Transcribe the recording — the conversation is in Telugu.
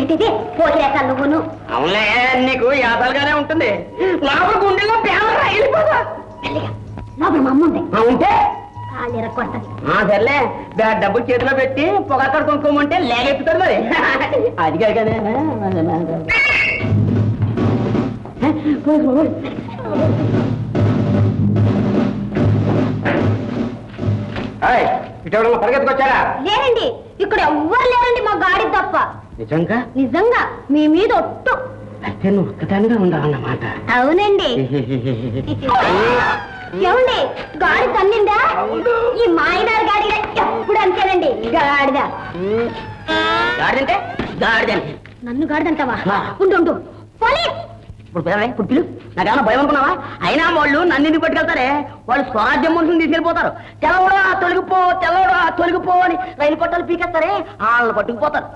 ఏంటిది? పోలేక నువ్వును? అవునులే నీకు యాతలుగానే ఉంటుంది. గుండెలో లోపల మా అమ్మ ఉంది. ఉంటే? సర్లే. డబ్బులు చేతిలో పెట్టి పొగాకడ కొనుక్కోమంటే లేగెత్తుతాడు మరి. అది కాకనే ఇటు పరిగెత్తుకొచ్చారా? లేరండి. ఇక్కడ ఎవ్వరు తప్ప. నిజంగా? నిజంగా మీ మీద ఒట్టు. అయితే నువ్వు ఒక్కదానిగా ఉండాలన్నమాట. అవునండి. ఏమండి గాడి తన్నిందా? ఈ మాయదారి గాడి ఎప్పుడు అంతేనండి? గాడిద. గాడిదంటే? గాడిదంటే నన్ను గాడిదంటావా. ఉండు ఉండు. పోలీస్ ఇప్పుడు పిలు. నాకేమన్నా భయం అనుకున్నావా? అయినా వాళ్ళు నన్ను ఎందుకు పట్టుకెళ్తారే? వాళ్ళు స్వరాజ్యం మనుషులు తీసుకెళ్ళిపోతారు. తెల్లవడా తొలగిపో తెల్లవడా తొలగిపో అని రైలు పట్టాలు పీకేస్తారే? వాళ్ళని పట్టుకుపోతారు.